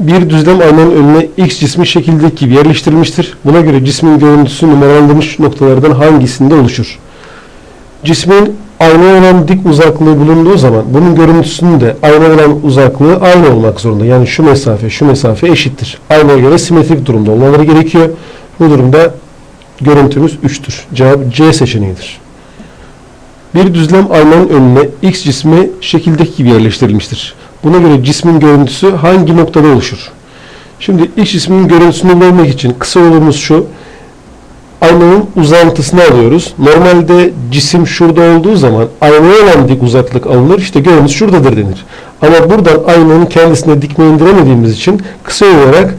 Bir düzlem aynanın önüne X cismi şekildeki gibi yerleştirilmiştir. Buna göre cismin görüntüsü numaralandırılmış noktalardan hangisinde oluşur? Cismin aynaya olan dik uzaklığı bulunduğu zaman bunun görüntüsünün de aynaya olan uzaklığı aynı olmak zorunda. Yani şu mesafe, şu mesafe eşittir. Aynaya göre simetrik durumda olmaları gerekiyor. Bu durumda görüntümüz 3'tür. Cevap C seçeneğidir. Bir düzlem aynanın önüne X cismi şekildeki gibi yerleştirilmiştir. Buna göre cismin görüntüsü hangi noktada oluşur? Şimdi X cisminin görüntüsünü bulmak için kısa yolumuz şu. Aynanın uzantısını alıyoruz. Normalde cisim şurada olduğu zaman aynaya olan dik uzaklık alınır. İşte görüntüsü şuradadır denir. Ama buradan aynanın kendisine dikme indiremediğimiz için kısa olarak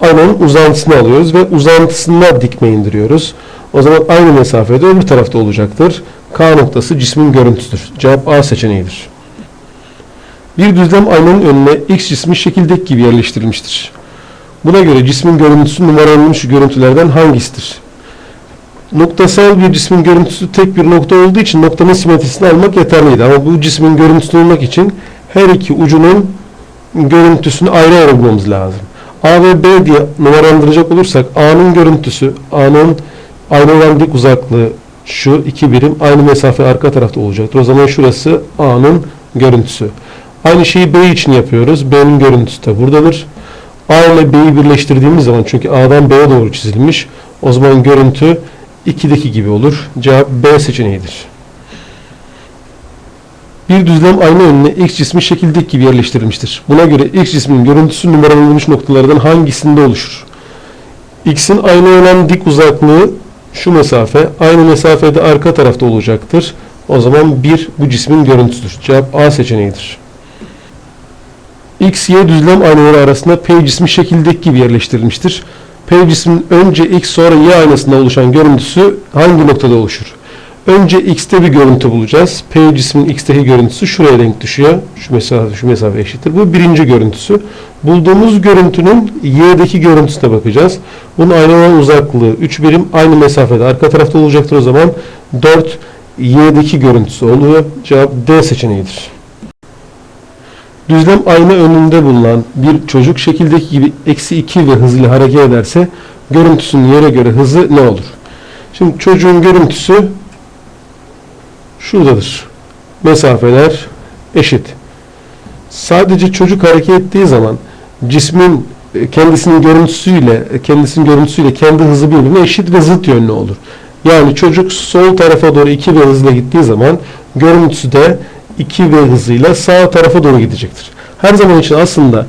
aynanın uzantısını alıyoruz ve uzantısına dikme indiriyoruz. O zaman aynı mesafede öbür tarafta olacaktır. K noktası cismin görüntüsüdür. Cevap A seçeneğidir. Bir düzlem aynanın önüne X cismi şekildeki gibi yerleştirilmiştir. Buna göre cismin görüntüsü numaralanmış görüntülerden hangisidir? Noktasal bir cismin görüntüsü tek bir nokta olduğu için noktanın simetrisini almak yeterliydi. Ama bu cismin görüntüsünü bulmak için her iki ucunun görüntüsünü ayrı ayrı bulmamız lazım. A ve B diye numaralandıracak olursak A'nın görüntüsü, A'nın aynı olan dik uzaklığı şu iki birim aynı mesafe arka tarafta olacaktır. O zaman şurası A'nın görüntüsü. Aynı şeyi B için yapıyoruz. B'nin görüntüsü de buradadır. A ile B'yi birleştirdiğimiz zaman çünkü A'dan B'ye doğru çizilmiş. O zaman görüntü 2'deki gibi olur. Cevap B seçeneğidir. Bir düzlem ayna önüne X cismi şekildeki gibi yerleştirilmiştir. Buna göre X cisminin görüntüsü numaralanmış noktalardan hangisinde oluşur? X'in ayna olan dik uzaklığı şu mesafe. Aynı mesafede arka tarafta olacaktır. O zaman 1 bu cismin görüntüsüdür. Cevap A seçeneğidir. X, Y düzlem aynaları arasında P cismi şekildeki gibi yerleştirilmiştir. P cismin önce X sonra Y aynasında oluşan görüntüsü hangi noktada oluşur? Önce X'te bir görüntü bulacağız. P cismin X'teki görüntüsü şuraya denk düşüyor. Şu mesafe, şu mesafe eşittir. Bu birinci görüntüsü. Bulduğumuz görüntünün Y'deki görüntüsüne bakacağız. Bunun aynı olan uzaklığı 3 birim aynı mesafede. Arka tarafta olacaktır o zaman. 4 Y'deki görüntüsü oluyor. Cevap D seçeneğidir. Düzlem ayna önünde bulunan bir çocuk şekildeki gibi eksi 2 ve hızıyla hareket ederse görüntüsünün yere göre hızı ne olur? Şimdi çocuğun görüntüsü şuradadır. Mesafeler eşit. Sadece çocuk hareket ettiği zaman cismin kendisinin görüntüsüyle kendisinin görüntüsüyle kendi hızı birbirine eşit ve zıt yönlü olur. Yani çocuk sol tarafa doğru 2 ve hızla gittiği zaman görüntüsü de 2 v hızıyla sağ tarafa doğru gidecektir. Her zaman için aslında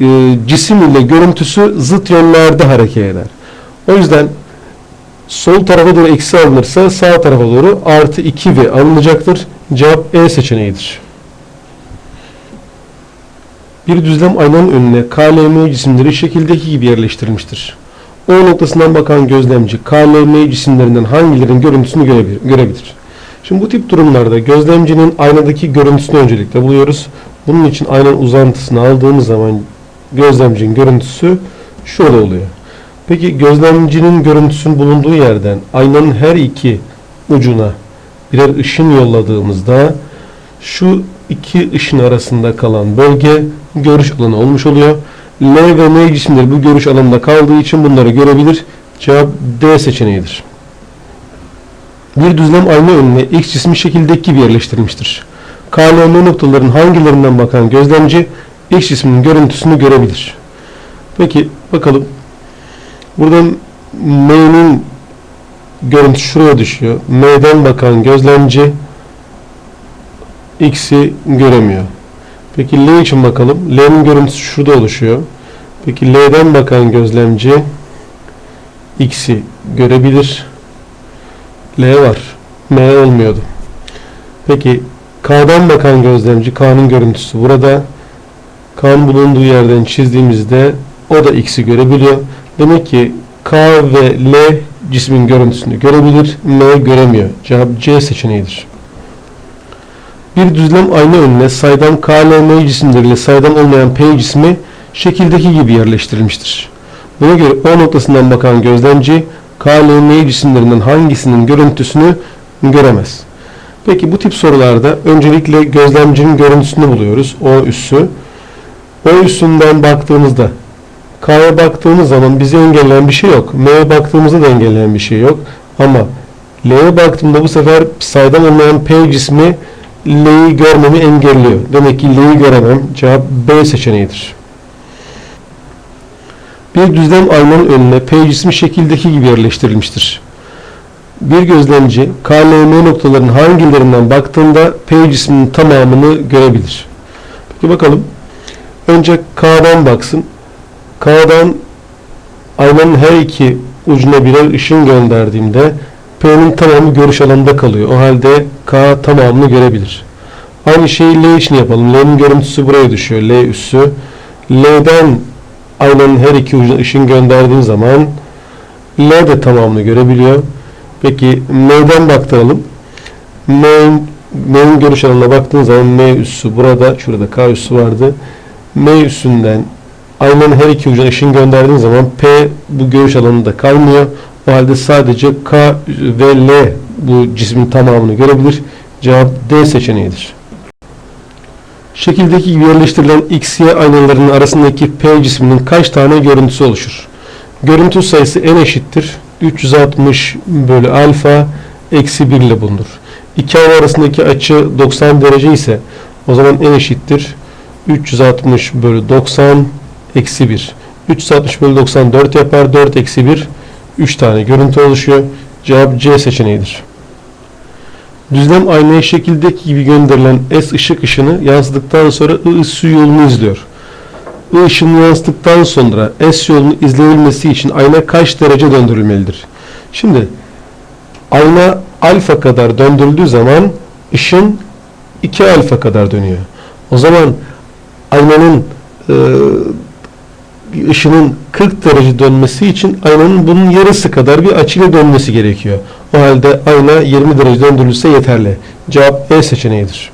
e, cisim ile görüntüsü zıt yönlerde hareket eder. O yüzden sol tarafa doğru eksi alınırsa sağ tarafa doğru artı 2 v alınacaktır. Cevap E seçeneğidir. Bir düzlem aynanın önüne KLM cisimleri şekildeki gibi yerleştirilmiştir. O noktasından bakan gözlemci KLM cisimlerinden hangilerinin görüntüsünü görebilir? görebilir. Şimdi bu tip durumlarda gözlemcinin aynadaki görüntüsünü öncelikle buluyoruz. Bunun için aynanın uzantısını aldığımız zaman gözlemcinin görüntüsü şurada oluyor. Peki gözlemcinin görüntüsünün bulunduğu yerden aynanın her iki ucuna birer ışın yolladığımızda şu iki ışın arasında kalan bölge görüş alanı olmuş oluyor. L ve M cisimleri bu görüş alanında kaldığı için bunları görebilir. Cevap D seçeneğidir. Bir düzlem ayna önüne X cismi şekildeki gibi yerleştirilmiştir. K ile M noktaların hangilerinden bakan gözlemci X cisminin görüntüsünü görebilir. Peki bakalım. Buradan M'nin görüntüsü şuraya düşüyor. M'den bakan gözlemci X'i göremiyor. Peki L için bakalım. L'nin görüntüsü şurada oluşuyor. Peki L'den bakan gözlemci X'i görebilir. L var. M olmuyordu. Peki K'dan bakan gözlemci K'nın görüntüsü burada. K'nın bulunduğu yerden çizdiğimizde o da X'i görebiliyor. Demek ki K ve L cismin görüntüsünü görebilir. M göremiyor. Cevap C seçeneğidir. Bir düzlem ayna önüne saydam K, L, M cisimleriyle saydam olmayan P cismi şekildeki gibi yerleştirilmiştir. Buna göre O noktasından bakan gözlemci K, L, M cisimlerinden hangisinin görüntüsünü göremez. Peki bu tip sorularda öncelikle gözlemcinin görüntüsünü buluyoruz. O üssü. O üstünden baktığımızda K'ya baktığımız zaman bizi engelleyen bir şey yok. M'ye baktığımızda da engelleyen bir şey yok. Ama L'ye baktığımda bu sefer saydam olmayan P cismi L'yi görmemi engelliyor. Demek ki L'yi göremem. Cevap B seçeneğidir. Bir düzlem aynanın önüne P cismi şekildeki gibi yerleştirilmiştir. Bir gözlemci K, L, M noktalarının hangilerinden baktığında P cisminin tamamını görebilir. Peki bakalım. Önce K'dan baksın. K'dan aynanın her iki ucuna birer ışın gönderdiğimde P'nin tamamı görüş alanında kalıyor. O halde K tamamını görebilir. Aynı şeyi L için yapalım. L'nin görüntüsü buraya düşüyor. L üssü. L'den aynanın her iki ucuna ışın gönderdiğim zaman L de tamamını görebiliyor. Peki M'den baktıralım. M'nin görüş alanına baktığın zaman M üssü burada. Şurada K üssü vardı. M üssünden aynanın her iki ucuna ışın gönderdiğin zaman P bu görüş alanında kalmıyor. O halde sadece K ve L bu cismin tamamını görebilir. Cevap D seçeneğidir. Şekildeki gibi yerleştirilen X, Y aynalarının arasındaki P cisminin kaç tane görüntüsü oluşur? Görüntü sayısı n eşittir. 360 bölü alfa eksi 1 ile bulunur. İki ayna arasındaki açı 90 derece ise o zaman n eşittir. 360 bölü 90 eksi 1. 360 bölü 90 4 yapar. 4 eksi 1 3 tane görüntü oluşuyor. Cevap C seçeneğidir. Düzlem aynaya şekildeki gibi gönderilen S ışık ışını yansıdıktan sonra I ısı yolunu izliyor. I ışını yansıdıktan sonra S yolunu izleyebilmesi için ayna kaç derece döndürülmelidir? Şimdi ayna alfa kadar döndürüldüğü zaman ışın 2 alfa kadar dönüyor. O zaman aynanın e, ışının 40 derece dönmesi için aynanın bunun yarısı kadar bir açıyla dönmesi gerekiyor. O halde ayna 20 derece döndürülse yeterli. Cevap E seçeneğidir.